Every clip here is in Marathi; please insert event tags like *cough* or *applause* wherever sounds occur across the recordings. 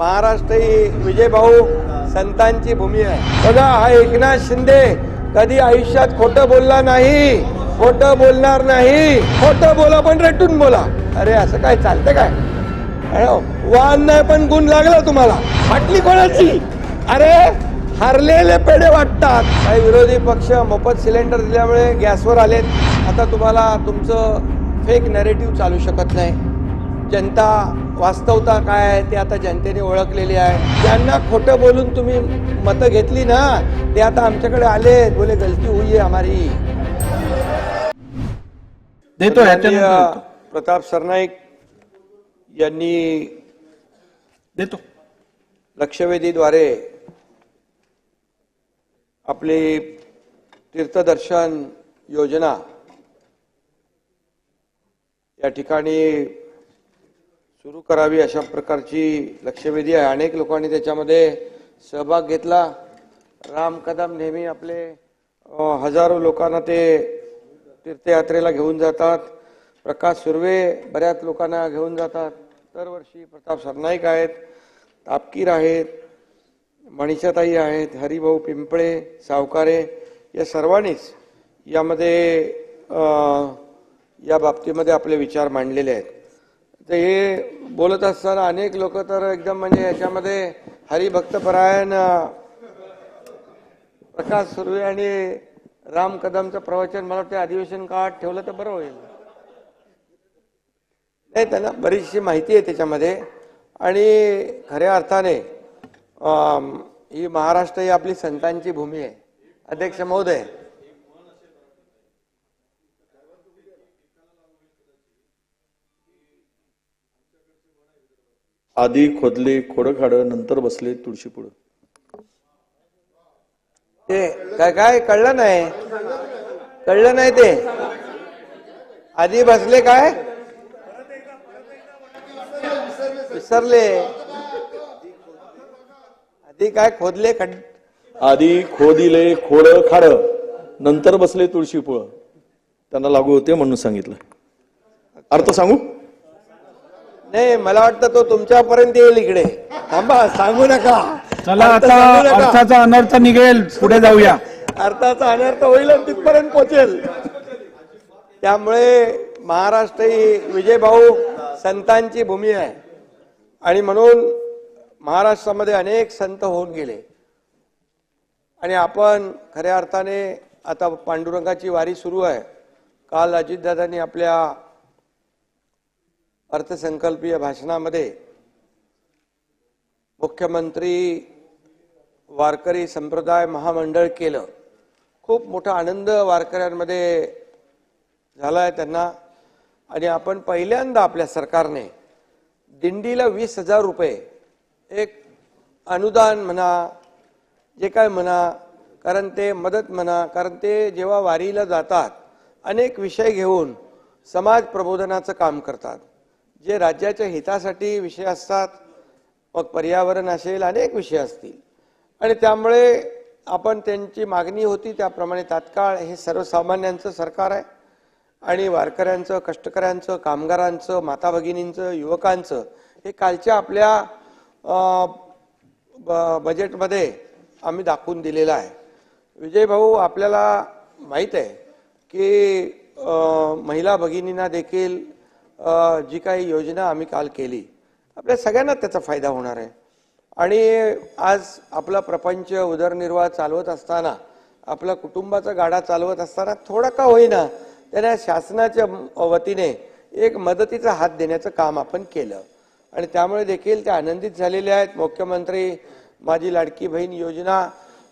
महाराष्ट्र ही विजयभाऊ संतांची भूमी आहे. बघा हा एकनाथ शिंदे कधी आयुष्यात खोटं बोलला नाही खोटं बोलणार नाही खोटं बोला पण रेटून बोला. अरे असं काय चालतं काय? वाहन नाही पण गुण लागला तुम्हाला. फाटली कोणाची? अरे हरलेले पेढे वाटतात. काही विरोधी पक्ष मोफत सिलेंडर दिल्यामुळे गॅसवर आलेत. आता तुम्हाला तुमचं फेक नॅरेटिव्ह चालू शकत नाही. जनता वास्तवता काय आहे ते आता जनतेने ओळखलेली आहे. ज्यांना खोटं बोलून तुम्ही मतं घेतली ना ते आता आमच्याकडे आले बोले गलती हुई है हमारी. देतो. प्रताप सरनाईक यांनी देतो लक्षवेधीद्वारे आपली तीर्थदर्शन योजना या ठिकाणी सुरू करावी अशा प्रकारची लक्षवेधी आहे. अनेक लोकांनी त्याच्यामध्ये सहभाग घेतला. राम कदम नेहमी आपले हजारो लोकांना ते तीर्थयात्रेला घेऊन जातात. प्रकाश सुर्वे बऱ्याच लोकांना घेऊन जातात. दरवर्षी प्रताप सरनाईक आहेत तापकीर आहेत मणिषाताई आहेत हरिभाऊ पिंपळे सावकारे या सर्वांनीच यामध्ये या बाबतीमध्ये आपले विचार मांडलेले आहेत. तर हे बोलत असताना अनेक लोक तर एकदम म्हणजे याच्यामध्ये हरिभक्तपरायण प्रकाश सुर्वे आणि राम कदमचं प्रवचन मला वाटतं अधिवेशन काळात ठेवलं तर बरं होईल. नाही त्यांना बरीचशी माहिती आहे त्याच्यामध्ये. आणि खऱ्या अर्थाने ही महाराष्ट्र ही आपली संतांची भूमी आहे. अध्यक्ष महोदय आधी खोदले खोडं खाडं नंतर बसले तुळशी पुढं. ते काय काय? कळलं नाही. कळलं नाही ते. आधी बसले काय? विसरले. आधी काय खोदले? खड आधी खोदिले खोडं खाडं. नंतर बसले तुळशी पुळं. त्यांना लागू होते म्हणून सांगितलं. अर्थ सांगू? नाही मला वाटतं तो तुमच्यापर्यंत येईल इकडे. थांबा सांगू नका. चला अर्थ आता सांगू नका. अर्थाचा अनर्थ निघेल पुढे जाऊया. अर्थाचा अनर्थ होईल आणि तिथपर्यंत पोहोचेल त्यामुळे महाराष्ट्र ही विजयभाऊ संतांची भूमी आहे. आणि म्हणून महाराष्ट्रामध्ये अनेक संत होऊन गेले. आणि आपण खऱ्या अर्थाने आता पांडुरंगाची वारी सुरू आहे. काल अजितदादांनी आपल्या अर्थसंकल्पीय भाषणामध्ये मुख्यमंत्री वारकरी संप्रदाय महामंडळ केलं. खूप मोठा आनंद वारकऱ्यांमध्ये झाला आहे त्यांना. आणि आपण पहिल्यांदा आपल्या सरकारने दिंडीला वीस हजार रुपये एक अनुदान म्हणा जे काय म्हणा कारण ते मदत म्हणा कारण ते जेव्हा वारीला जातात अनेक विषय घेऊन समाज प्रबोधनाचं काम करतात. जे राज्याच्या हितासाठी विषय असतात मग पर्यावरण असेल अनेक विषय असतील. आणि त्यामुळे आपण त्यांची मागणी होती त्याप्रमाणे तात्काळ हे सर्वसामान्यांचं सरकार आहे. आणि वारकऱ्यांचं कष्टकऱ्यांचं कामगारांचं माता भगिनींचं युवकांचं हे कालच्या आपल्या ब- बजेटमध्ये आम्ही दाखवून दिलेलं आहे. विजय भाऊ आपल्याला माहीत आहे की महिला भगिनींना देखील जी काही योजना आम्ही काल केली आपल्या सगळ्यांना त्याचा फायदा होणार आहे. आणि आज आपला प्रपंच उदरनिर्वाह चालवत असताना आपला कुटुंबाचा गाडा चालवत असताना थोडा का होईना त्यांना शासनाच्या वतीने एक मदतीचा हात देण्याचं काम आपण केलं. आणि त्यामुळे देखील ते आनंदित झालेले आहेत. मुख्यमंत्री माझी लाडकी बहीण योजना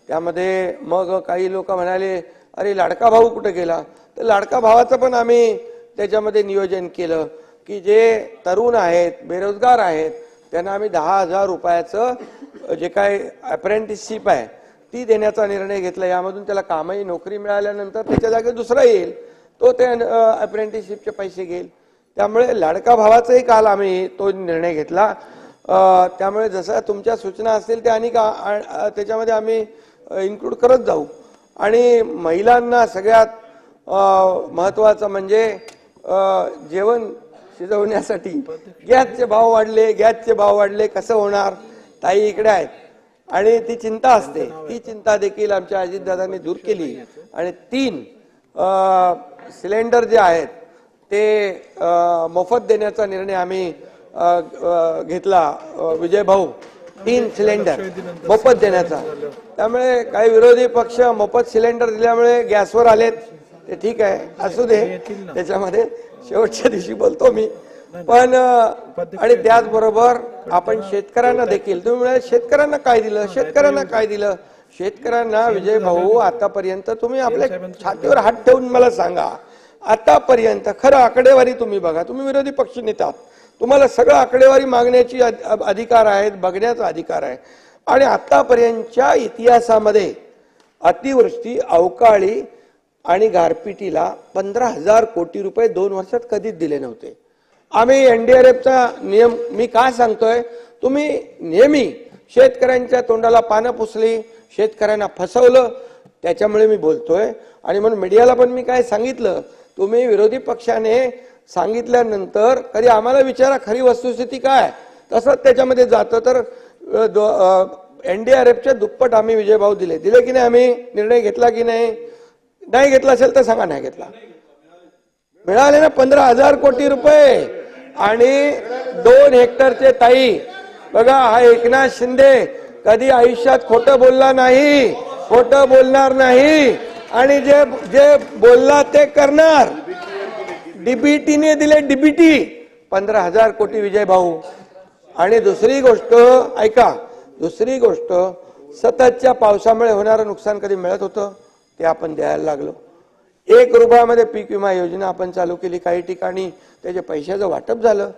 त्यामध्ये मग काही लोक म्हणाले अरे लाडका भाऊ कुठं गेला? तर लाडका भावाचं पण आम्ही त्याच्यामध्ये नियोजन केलं की जे तरुण आहेत बेरोजगार आहेत त्यांना आम्ही दहा हजार रुपयाचं जे काय अप्रेंटिसशिप आहे ती देण्याचा निर्णय घेतला. यामधून त्याला कामही नोकरी मिळाल्यानंतर त्याच्या जागी दुसरा येईल. तो ते अप्रेंटिसशिपचे पैसे घेईल. त्यामुळे लाडका भावाचाही काल आम्ही तो निर्णय घेतला. त्यामुळे जसं तुमच्या सूचना असतील त्या आणि का- त्याच्यामध्ये आम्ही इन्क्लूड करत जाऊ. आणि महिलांना सगळ्यात महत्त्वाचं म्हणजे जेवण शिजवण्यासाठी. गॅसचे भाव वाढले गॅसचे भाव वाढले कसं होणार? ताई इकडे आहेत. आणि ती चिंता असते. ती चिंता देखील आमच्या अजितदादांनी दूर केली. आणि तीन सिलेंडर जे आहेत ते मोफत देण्याचा निर्णय आम्ही घेतला. विजय भाऊ तीन सिलेंडर मोफत देण्याचा. त्यामुळे काही विरोधी पक्ष मोफत सिलेंडर दिल्यामुळे गॅसवर आलेत. ते ठीक आहे असू दे. त्याच्यामध्ये शेवटच्या दिवशी बोलतो मी. पण आणि त्याचबरोबर आपण शेतकऱ्यांना देखील. तुम्ही म्हणाले शेतकऱ्यांना काय दिलं? शेतकऱ्यांना काय दिलं? शेतकऱ्यांना विजय भाऊ आतापर्यंत तुम्ही आपल्या छातीवर हात ठेवून मला सांगा. आतापर्यंत खरं आकडेवारी तुम्ही बघा. तुम्ही विरोधी पक्ष नेता आहात. तुम्हाला सगळं आकडेवारी मागण्याची अधिकार आहेत बघण्याचा अधिकार आहे. आणि आतापर्यंतच्या इतिहासामध्ये अतिवृष्टी अवकाळी आणि गारपिटीला पंधरा हजार कोटी रुपये दोन वर्षात कधीच दिले नव्हते. आम्ही एनडीआरएफचा नियम मी काय सांगतोय? तुम्ही नेहमी शेतकऱ्यांच्या तोंडाला पानं पुसली शेतकऱ्यांना फसवलं त्याच्यामुळे मी बोलतोय. आणि म्हणून मीडियाला पण मी काय सांगितलं? तुम्ही विरोधी पक्षाने सांगितल्यानंतर कधी आम्हाला विचारा खरी वस्तुस्थिती काय? तसंच त्याच्यामध्ये जातं तर एनडीआरएफच्या दुप्पट आम्ही विजयभाऊ दिले. दिले की नाही आम्ही? निर्णय घेतला की नाही? नाही घेतला असेल तर सांगा नाही घेतला. मिळाले ना पंधरा हजार कोटी रुपये. आणि दोन हेक्टरचे ताई. बघा हा एकनाथ शिंदे कधी आयुष्यात खोटं बोलला नाही खोटं बोलणार नाही. आणि जे जे बोलला ते करणार. डीबीटीने दिले डीबीटी. पंधरा हजार कोटी विजय भाऊ. आणि दुसरी गोष्ट ऐका दुसरी गोष्ट सततच्या पावसामुळे होणारं नुकसान कधी मिळत होतं? ते आपण द्यायला लागलो. एक रुपयामध्ये पीक विमा योजना आपण चालू केली. काही ठिकाणी त्याच्या पैशाचं वाटप झालं.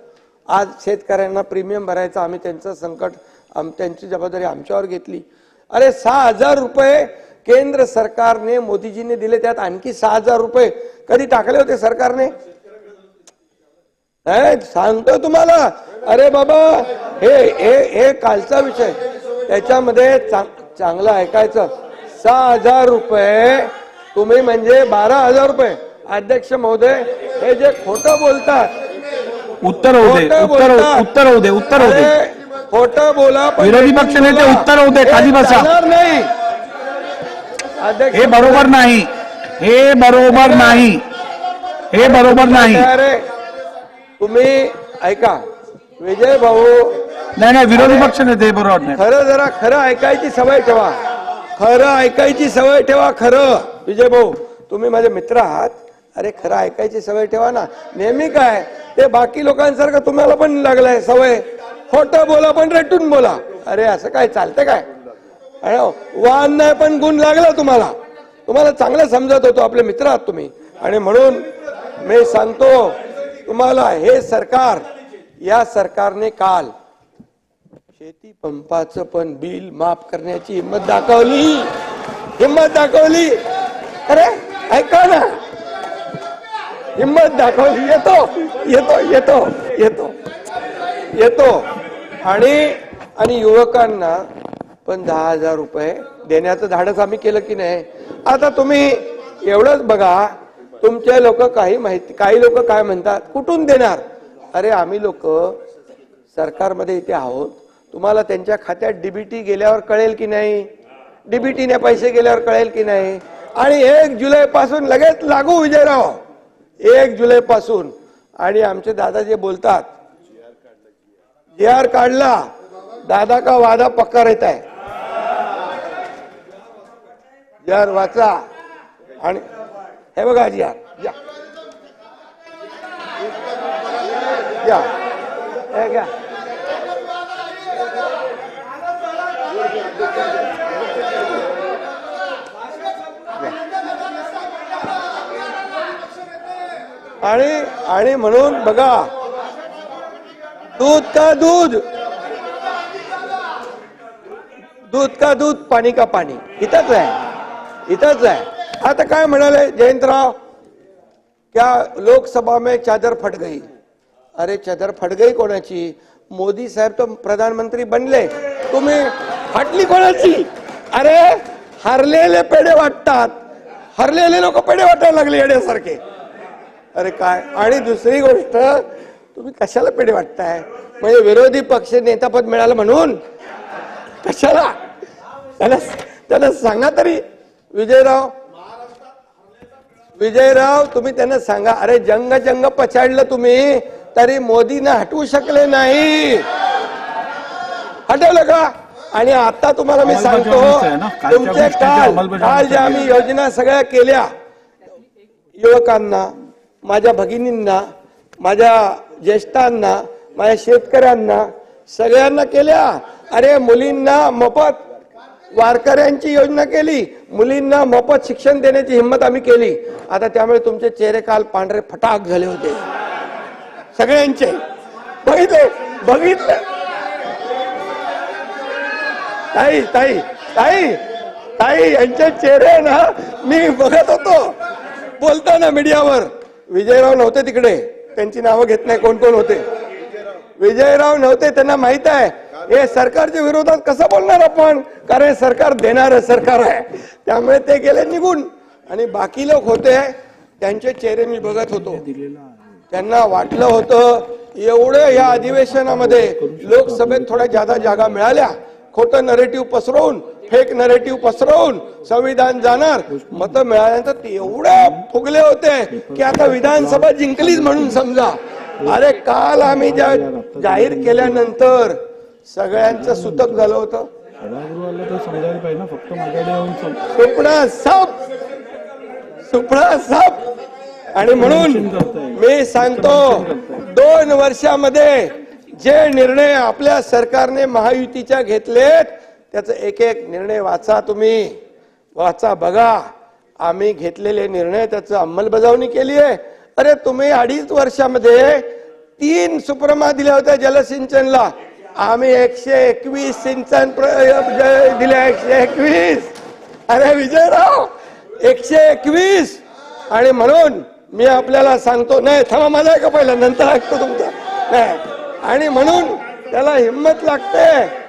आज शेतकऱ्यांना प्रीमियम भरायचं. आम्ही त्यांचं संकट आम त्यांची जबाबदारी आमच्यावर घेतली. अरे सहा हजार रुपये केंद्र सरकारने मोदीजीने दिले. त्यात आणखी सहा हजार रुपये कधी टाकले होते सरकारने? सांगतो तुम्हाला. अरे बाबा हे हे हे कालचा विषय. त्याच्यामध्ये चांग- चांगलं ऐकायचं. सहा हजार रुपये. तुम्ही म्हणजे बारा हजार रुपये. अध्यक्ष महोदय हे जे खोटं बोलतात. उत्तर होऊ दे खोटं उत्तर बोलतात. उत्तर होऊ दे उत्तर होऊ दे. खोटं बोला पण विरोधी पक्ष नेते बोला. उत्तर होऊ दे, हे खाली बसा. चालणार नाही. अध्यक्ष हे बरोबर नाही. हे बरोबर नाही. हे बरोबर नाही. अरे तुम्ही ऐका. विजय भाऊ. नाही नाही विरोधी पक्ष नेते हे बरोबर नाही. खरं जरा खरं ऐकायची सवय ठेवा. खरं ऐकायची सवय ठेवा खरं. विजय भाऊ तुम्ही माझे मित्र आहात. अरे खरं ऐकायची सवय ठेवा ना. नेहमी काय ते बाकी लोकांसारखं तुम्हाला पण लागलंय सवय. खोटं बोला पण रेटून बोला. अरे असं काय चालतं काय? अरे वाहन नाही पण गुण लागला तुम्हाला. तुम्हाला चांगलं समजत होतो आपले मित्र आहात तुम्ही. आणि म्हणून मी सांगतो तुम्हाला हे सरकार या सरकारने काल शेती पंपाचं पण बिल माफ करण्याची हिंमत दाखवली. हिंमत दाखवली. अरे ऐका ना. हिंमत दाखवली. येतो येतो येतो येतो. येतो. आणि आणि युवकांना पण दहा हजार रुपये देण्याचं धाडस आम्ही केलं की नाही? आता तुम्ही एवढंच बघा. तुमचे लोक काही माहिती काही लोक काय म्हणतात? कुठून देणार? अरे आम्ही लोक सरकारमध्ये इथे आहोत. तुम्हाला त्यांच्या खात्यात डीबीटी गेल्यावर कळेल की नाही? डीबीटीने पैसे गेल्यावर कळेल की नाही? आणि एक जुलै पासून लगेच लागू विजयराव. एक जुलै पासून आणि आमचे दादा जे बोलतात जे आर काढला दादा का वादा पक्का रहता आहे जी आर वाचा. आणि हे बघा जी आर या. या. घ्या. आणि आणि म्हणून बघा दूध का दूध? दूध का दूध पाणी का पाणी? इथंच आहे. इथंच आहे. आता काय म्हणाले जयंतराव? क्या लोकसभा में चादर फट गई? अरे चादर फट गई कोणाची? मोदी साहेब तो प्रधानमंत्री बनले. तुम्ही फाटली कोणाची? अरे हरलेले पेढे वाटतात. हरलेले लोक पेढे वाटायला लागले येण्यासारखे अरे काय? आणि दुसरी गोष्ट तुम्ही कशाला पेढे वाटताय? म्हणजे विरोधी पक्ष नेतापद मिळालं म्हणून? कशाला? त्याला त्याला सांगा तरी. विजयराव विजयराव तुम्ही त्यांना सांगा. अरे जंग जंग पछाडलं तुम्ही तरी मोदीनं हटवू शकले नाही. हटवलं का? आणि आता तुम्हाला मी सांगतो अंमलबजावणीचं आहे ना? कालच्या तुमचे गोष्टींची काल काल ज्या आम्ही योजना सगळ्या केल्या युवकांना माझ्या भगिनींना माझ्या ज्येष्ठांना माझ्या शेतकऱ्यांना सगळ्यांना केल्या. अरे मुलींना मोफत वारकऱ्यांची योजना केली. मुलींना मोफत शिक्षण देण्याची हिंमत आम्ही केली. आता त्यामुळे तुमचे चेहरे काल पांढरे फटाक झाले होते. सगळ्यांचे. बघितले? बघितलं? ताई ताई ताई ताई यांचे चेहरे ना मी बघत होतो. बोलताना मीडियावर. विजयराव नव्हते तिकडे. त्यांची नावं घेत नाही कोण कोण होते. विजयराव नव्हते त्यांना माहीत आहे. हे सरकारच्या विरोधात कसं बोलणार आपण? कारण हे सरकार देणार सरकार आहे. त्यामुळे ते गेले निघून. आणि बाकी लोक होते त्यांचे चेहरे मी बघत होतो. त्यांना वाटलं होतं एवढं या अधिवेशनामध्ये लोकसभेत थोड्या जादा जागा मिळाल्या. खोटं नरेटिव्ह पसरवून फेक नरेटिव्ह पसरवून संविधान जाणार. मतं मिळाल्यानंतर ते एवढे फुगले होते की आता विधानसभा जिंकलीच म्हणून समजा. अरे काल आम्ही ज्या जाहीर केल्यानंतर सगळ्यांचं सुतक झालं होतं. सुपडा साप! सुपडा साप! आणि म्हणून मी सांगतो दोन वर्षामध्ये जे निर्णय आपल्या सरकारने महायुतीच्या घेतलेत त्याचं एक एक निर्णय वाचा तुम्ही. वाचा बघा. आम्ही घेतलेले निर्णय त्याचं अंमलबजावणी केली आहे. अरे तुम्ही अडीच वर्षामध्ये तीन सुप्रमा दिल्या होत्या जलसिंचनला. आम्ही एकशे एकवीस सिंचन प्र- ज- दिल्या एकशे एकवीस. अरे विजयराव एकशे एकवीस. आणि म्हणून मी आपल्याला सांगतो नाही थांबा माझा का पहिला नंतर ऐकतो तुमचा. नाही. आणि म्हणून त्याला हिंमत लागते.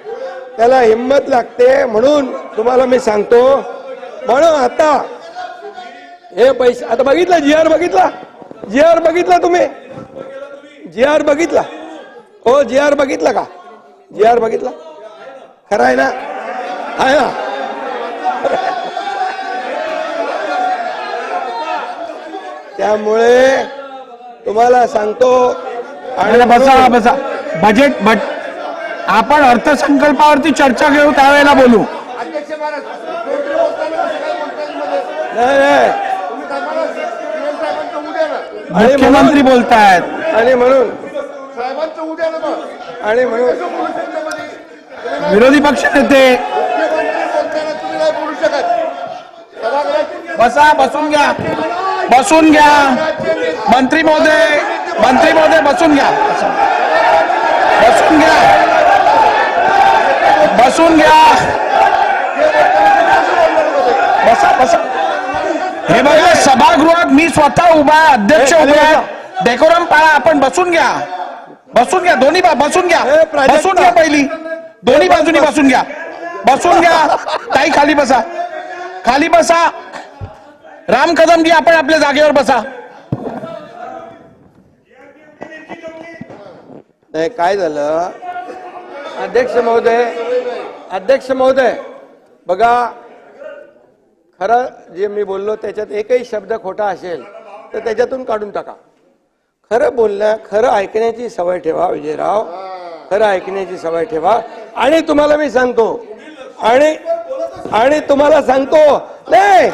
त्याला हिंमत लागते म्हणून तुम्हाला मी सांगतो. म्हणून आता हे पैसे आता बघितलं? जी आर बघितला? जी आर बघितला तुम्ही? जी आर बघितला? हो जी आर बघितला का? जी आर बघितला? खरं आहे ना? आहे ना? त्यामुळे तुम्हाला सांगतो अरे बसा बसा. बजेट बट आपण अर्थसंकल्पावरती चर्चा घेऊ त्यावेळेला बोलू. मुख्यमंत्री बोलतायत. आणि म्हणून आणि म्हणून. विरोधी पक्ष नेते. मुख्यमंत्री बोलताना तुम्ही नाही बोलू शकत. सभागृहात बसा बसून घ्या. बसून घ्या. मंत्री महोदय मंत्री महोदय बसून घ्या. बसून घ्या. बसून घ्या. बसा बसा. हे बघा सभागृहात मी स्वतः उभा आहे अध्यक्ष उभे आहे डेकोरम पाळा आपण बसून घ्या. बसून घ्या दोन्ही बसून घ्या. बसून घ्या पहिली. दोन्ही बाजूनी बसून घ्या. बसून घ्या. ताई खाली बसा. खाली बसा. राम कदमजी आपण आपल्या जागेवर बसा. नाही काय झालं? अध्यक्ष महोदय अध्यक्ष महोदय बघा खरं जे मी बोललो त्याच्यात एकही शब्द खोटा असेल तर त्याच्यातून काढून टाका. खरं बोलण्या खरं ऐकण्याची सवय ठेवा विजयराव. खरं ऐकण्याची सवय ठेवा. आणि तुम्हाला मी सांगतो आणि आणि तुम्हाला सांगतो नाही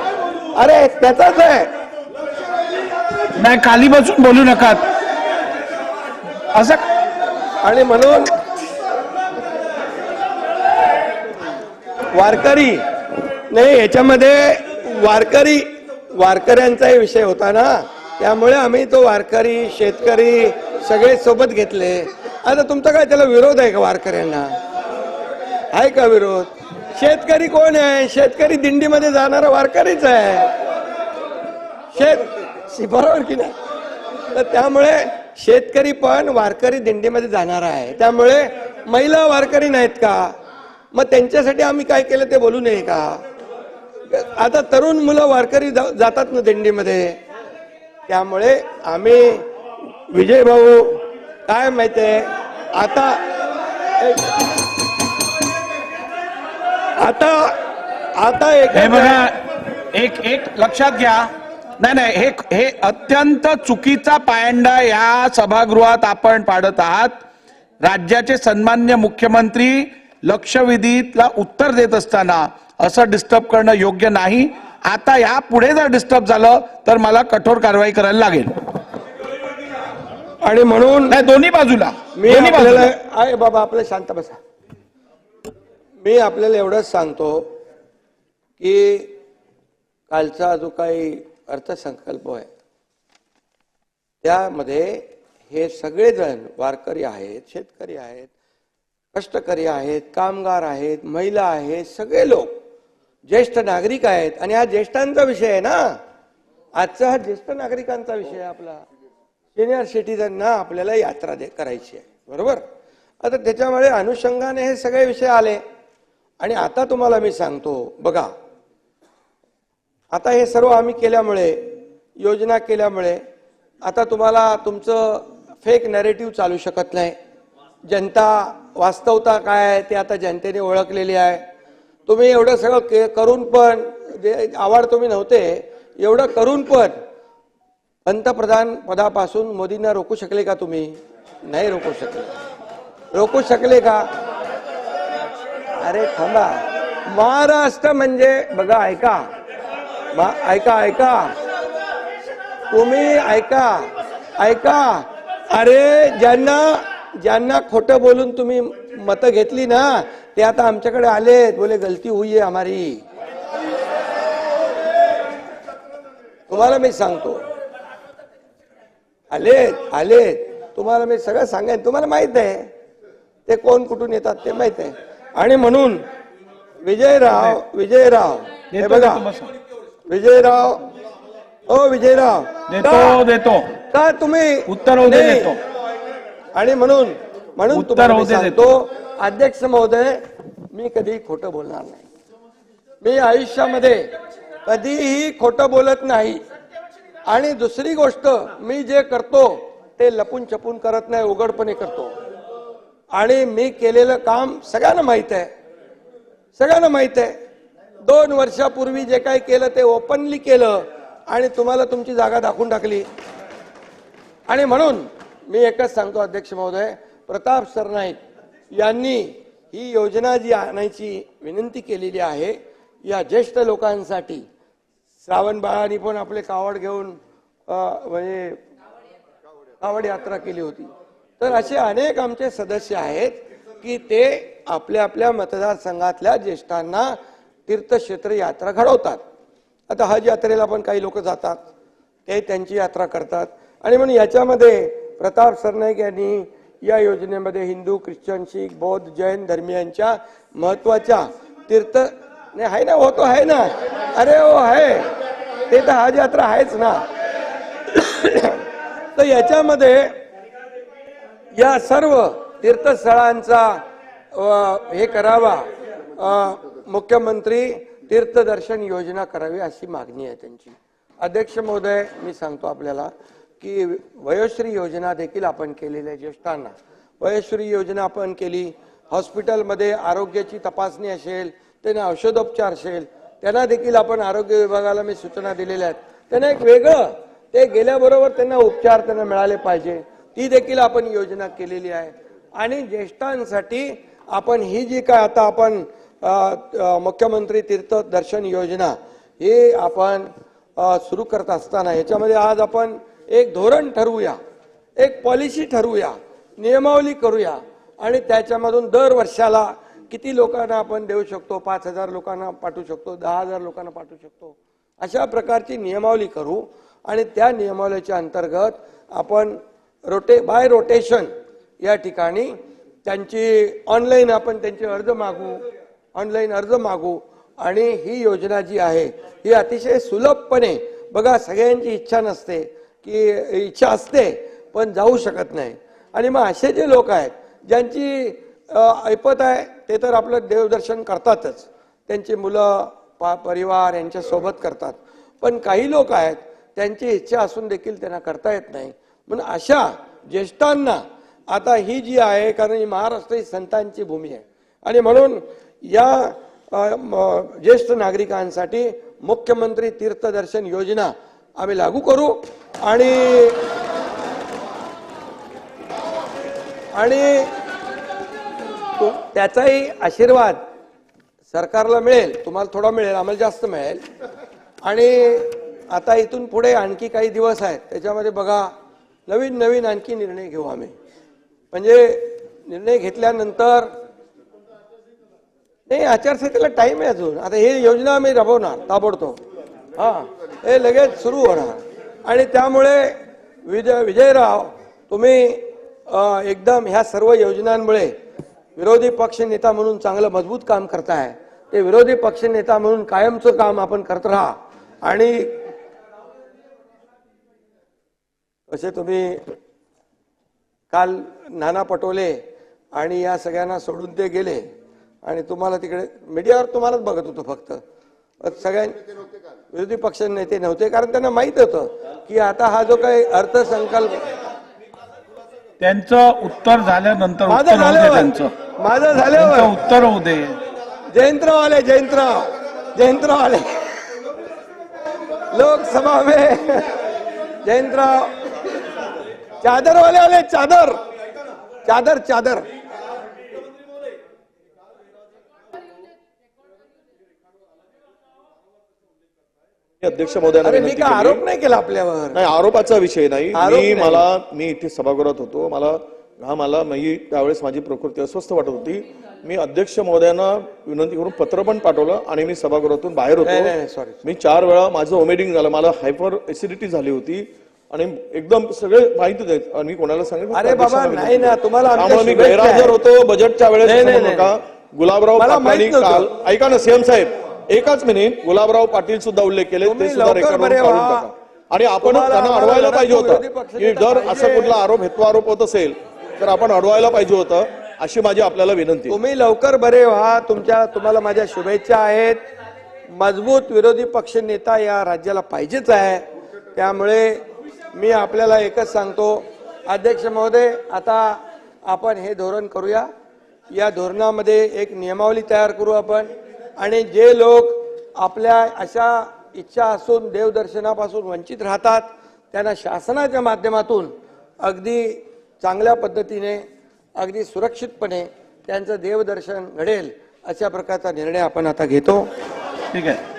अरे त्याचाच आहे. नाही खाली बसून बोलू नका. असं आणि म्हणून वारकरी. नाही याच्यामध्ये वारकरी वारकऱ्यांचाही विषय होता ना. त्यामुळे आम्ही तो वारकरी शेतकरी सगळे सोबत घेतले. आता तुमचा काय त्याला विरोध आहे का वारकऱ्यांना? आहे का विरोध? शेतकरी कोण आहे? शेतकरी दिंडीमध्ये जाणारा वारकरीच आहे. शेत बरोबर की नाही? तर त्यामुळे शेतकरी पण वारकरी दिंडीमध्ये जाणार आहे. त्यामुळे महिला वारकरी नाहीत का? मग त्यांच्यासाठी आम्ही काय केलं ते बोलू नये का? आता तरुण मुलं वारकरी जातात ना दिंडीमध्ये. त्यामुळे आम्ही विजय भाऊ काय माहितीये आता आता आता हे एक बघा एक एक लक्षात घ्या. नाही नाही हे हे अत्यंत चुकीचा पायंडा या सभागृहात आपण पाडत आहात. राज्याचे सन्मान्य मुख्यमंत्री लक्षवेधीला उत्तर देत असताना असं डिस्टर्ब करणं योग्य नाही. आता या पुढे जर डिस्टर्ब झालं तर मला कठोर कारवाई करायला लागेल. आणि म्हणून नाही दोन्ही बाजूला. मी दोन्ही आपल्याला बाजूला. आहे बाबा आपलं शांत बसा. मी आपल्याला एवढंच सांगतो की कालचा जो काही अर्थसंकल्प आहे त्यामध्ये हे सगळेजण वारकरी आहेत शेतकरी आहेत कष्टकरी आहेत कामगार आहेत महिला आहेत सगळे लोक ज्येष्ठ नागरिक आहेत. आणि हा ज्येष्ठांचा विषय आहे ना? आजचा हा ज्येष्ठ नागरिकांचा विषय आहे आपला. सिनियर सिटीजनना आपल्याला यात्रा दे करायची आहे. बरोबर? आता त्याच्यामुळे अनुषंगाने हे सगळे विषय आले. आणि आता तुम्हाला मी सांगतो बघा. आता हे सर्व आम्ही केल्यामुळे योजना केल्यामुळे आता तुम्हाला तुमचं फेक नॅरेटिव्ह चालू शकत नाही. जनता वास्तवता काय आहे ते आता जनतेने ओळखलेली आहे. तुम्ही एवढं सगळं के करून पण जे आवड तुम्ही नव्हते एवढं करून पण पंतप्रधान पदापासून मोदींना रोखू शकले का तुम्ही? नाही रोखू शकले. रोखू शकले का? अरे थांबा. महाराष्ट्र म्हणजे बघा ऐका. ऐका ऐका. तुम्ही ऐका. ऐका. अरे ज्यांना ज्यांना खोटं बोलून तुम्ही मतं घेतली ना ते आता आमच्याकडे आलेत बोले गलती हुई है हमारी. तुम्हाला मी सांगतो. आलेत आलेत तुम्हाला मी सगळं सांगेन. तुम्हाला माहीत आहे ते कोण कुठून येतात ते माहीत आहे. आणि म्हणून विजयराव विजयराव हे बघा. विजयराव ओ विजयराव. देतो देतो का तुम्ही उत्तर. देतो आणि म्हणून म्हणून तुम्हाला सांगतो अध्यक्ष महोदय मी कधी खोटं बोलणार नाही. मी आयुष्यामध्ये कधीही खोटं बोलत नाही. आणि दुसरी गोष्ट मी जे करतो ते लपून छपून करत नाही उघडपणे करतो. आणि मी केलेलं काम सगळ्यांना माहीत आहे. सगळ्यांना माहीत आहे. दोन वर्षापूर्वी जे काही केलं ते ओपनली केलं आणि तुम्हाला तुमची जागा दाखवून टाकली. आणि म्हणून मी एकच सांगतो अध्यक्ष महोदय. प्रताप सरनाईक यांनी ही योजना जी आणायची विनंती केलेली आहे या ज्येष्ठ लोकांसाठी. श्रावण बाळांनी पण आपले कावड घेऊन म्हणजे कावड यात्रा केली होती. तर असे अनेक आमचे सदस्य आहेत की ते आपल्या आपल्या मतदारसंघातल्या ज्येष्ठांना तीर्थक्षेत्र यात्रा घडवतात. आता हज यात्रेला पण काही लोक जातात. ते त्यांची यात्रा करतात. आणि म्हणून याच्यामध्ये प्रताप सरनाईक यांनी या योजनेमध्ये हिंदू ख्रिश्चन शीख बौद्ध जैन धर्मियांच्या महत्त्वाच्या तीर्थ नाही आहे ना हो तो आहे ना. अरे हो आहे. ते तर हज यात्रा आहेच ना. *coughs* तर याच्यामध्ये या सर्व तीर्थस्थळांचा हे करावा. मुख्यमंत्री तीर्थदर्शन योजना करावी अशी मागणी आहे त्यांची. अध्यक्ष महोदय मी सांगतो आपल्याला. की वयोश्री योजना देखील आपण केलेली आहे ज्येष्ठांना. वयोश्री योजना आपण केली. हॉस्पिटलमध्ये आरोग्याची तपासणी असेल त्यांना औषधोपचार असेल त्यांना देखील आपण आरोग्य विभागाला मी सूचना दिलेल्या आहेत. त्यांना एक वेगळं ते गेल्याबरोबर त्यांना उपचार त्यांना मिळाले पाहिजे. ती देखील आपण योजना केलेली आहे. आणि ज्येष्ठांसाठी आपण ही जी काय आता आपण मुख्यमंत्री तीर्थ दर्शन योजना ही आपण सुरू करत असताना याच्यामध्ये आज आपण एक धोरण ठरवूया एक पॉलिसी ठरवूया नियमावली करूया. आणि त्याच्यामधून दर वर्षाला किती लोकांना आपण देऊ शकतो? पाच हजार लोकांना पाठवू शकतो दहा हजार लोकांना पाठवू शकतो. अशा प्रकारची नियमावली करू आणि त्या नियमावलीच्या अंतर्गत आपण रोटे बाय रोटेशन या ठिकाणी त्यांची ऑनलाईन आपण त्यांचे अर्ज मागू ऑनलाईन अर्ज मागू. आणि ही योजना जी आहे ही अतिशय सुलभपणे बघा सगळ्यांची इच्छा नसते की इच्छा असते पण जाऊ शकत नाही. आणि मग असे जे लोक आहेत ज्यांची ऐपत आहे ते तर आपलं देवदर्शन करतातच. त्यांची मुलं पा परिवार यांच्यासोबत करतात. पण काही लोक आहेत त्यांची इच्छा असून देखील त्यांना करता येत नाही. म्हणून अशा ज्येष्ठांना आता ही जी आहे कारण ही महाराष्ट्र ही संतांची भूमी आहे. आणि म्हणून या ज्येष्ठ नागरिकांसाठी मुख्यमंत्री तीर्थदर्शन योजना आम्ही लागू करू आणि आणि त्याचाही आशीर्वाद सरकारला मिळेल तुम्हाला थोडा मिळेल आम्हाला जास्त मिळेल. आणि आता इथून पुढे आणखी काही दिवस आहेत त्याच्यामध्ये बघा नवीन नवीन आणखी निर्णय घेऊ आम्ही. म्हणजे निर्णय घेतल्यानंतर नाही आचारसंहितेला टाईम आहे अजून. आता ही योजना आम्ही राबवणार ताबडतोब. हा. हे लगेच सुरू होणार. आणि त्यामुळे विजय विजयराव तुम्ही एकदम ह्या सर्व योजनांमुळे विरोधी पक्ष नेता म्हणून चांगलं मजबूत काम करताय. ते विरोधी पक्ष नेता म्हणून कायमचं काम आपण करत राहा. आणि असे तुम्ही काल नाना पटोले आणि या सगळ्यांना सोडून ते गेले. आणि तुम्हाला तिकडे मीडियावर तुम्हालाच बघत होतो फक्त. सगळ्यां विरोधी पक्ष नेते नव्हते कारण त्यांना माहीत होतं की आता हा जो काही अर्थसंकल्प त्यांचं उत्तर झाल्यानंतर माझं त्यांचं. माझं झाल्यावर. उत्तर होऊ दे. जयंतराव आले जयंतराव. जयंतराव आले लोकसभा में. जयंतराव. चादर वाले आले चादर. चादर चादर. अध्यक्ष महोदयांना अरे मी विनंती काय केली. आरोप नाही केला आपल्यावर नाही आरोपाचा विषय नाही आरोप मी नाही. मला मी इथे सभागृहात होतो मला हा मला मी त्यावेळेस माझी प्रकृती अस्वस्थ वाटत होती मी अध्यक्ष महोदयांना विनंती करून पत्र पण पाठवलं आणि मी सभागृहातून बाहेर नाही, नाही, होतो sorry. मी चार वेळा माझं ओमेडिंग झालं मला हायपर एसिडिटी झाली होती आणि एकदम सगळे माहिती देत आणि मी कोणाला सांगितलं अरे बाबा, अध्यक्षांना नाही ना. तुम्हाला आमच्या त्यामुळे मी शुभेच्छा गैरहजर. होतो बजेटच्या वेळेस नाही, असं नाही, म्हणू नाही. नका गुलाबराव मला पाटलांनी माहीत काल. ऐका ना सीएम साहेब एकाच मिनिट गुलाबराव पाटील सुद्धा उल्लेख केले ते सुद्धा रेकॉर्डवर काढून. टाका. आणि आपण त्यांना अडवायला पाहिजे होतं. की जर. असा कुठला आरोप हेतू आरोप होत असेल तर आपण अडवायला पाहिजे होतं अशी माझी आपल्याला विनंती. तुम्ही लवकर बरे व्हा. तुमच्या तुम्हाला माझ्या शुभेच्छा आहेत. मजबूत विरोधी पक्ष नेता या राज्याला पाहिजेच आहे. त्यामुळे मी आपल्याला एकच सांगतो. अध्यक्ष महोदय आता आपण हे धोरण करूया. या धोरणामध्ये एक नियमावली तयार करू आपण. आणि जे लोक आपल्या अशा इच्छा असून देवदर्शनापासून वंचित राहतात त्यांना शासनाच्या माध्यमातून अगदी चांगल्या पद्धतीने अगदी सुरक्षितपणे त्यांचं देवदर्शन घडेल अशा प्रकारचा निर्णय आपण आता घेतो. ठीक आहे.